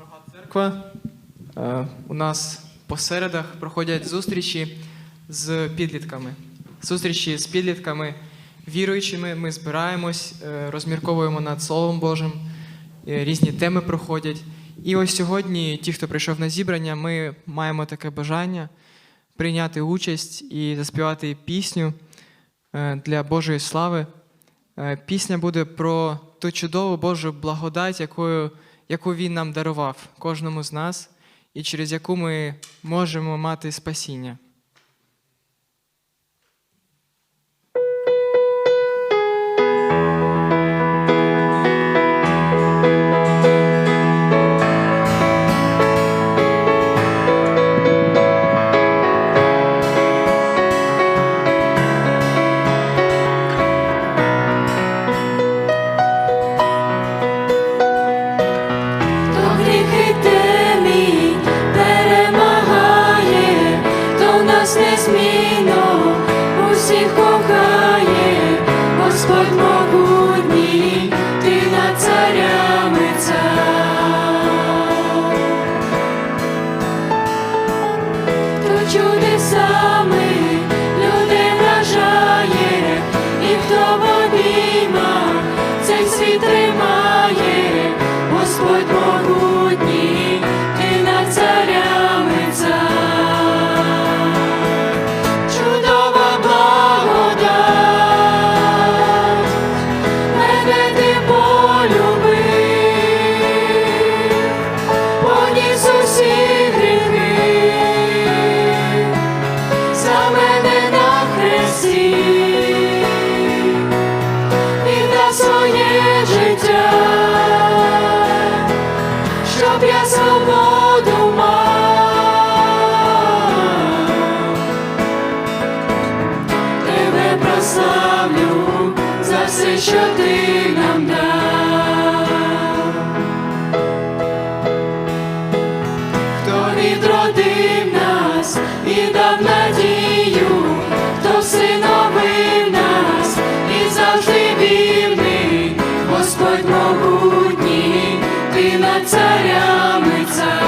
Дорога церква. Е, У нас по середах проходять зустрічі з підлітками. Зустрічі з підлітками віруючими. Ми збираємось, е, розмірковуємо над Словом Божим, е, різні теми проходять. І ось сьогодні, ті, хто прийшов на зібрання, ми маємо таке бажання прийняти участь і заспівати пісню для Божої слави. Пісня буде про ту чудову Божу благодать, якою, яку Він нам дарував, кожному з нас, і через яку ми можемо мати спасіння. Цей світ тримає, Господь могутній, я свободу мав. Тебе прославлю за все, що ти нам. Хто відродив нас і дав надію, над царями цар.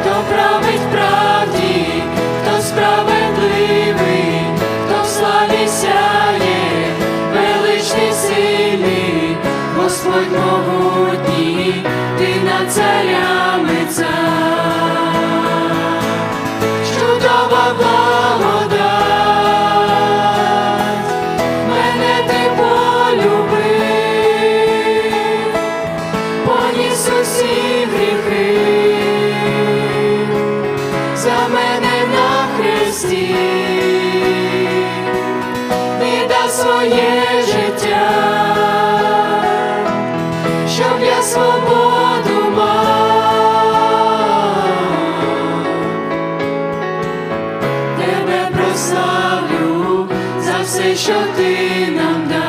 Хто править правді, хто справедливий, хто в славі сяє, величний Господь могутній, хресті, віддав своє життя, щоб я свободу мав. Тебе прославлю за все, що ти нам дав.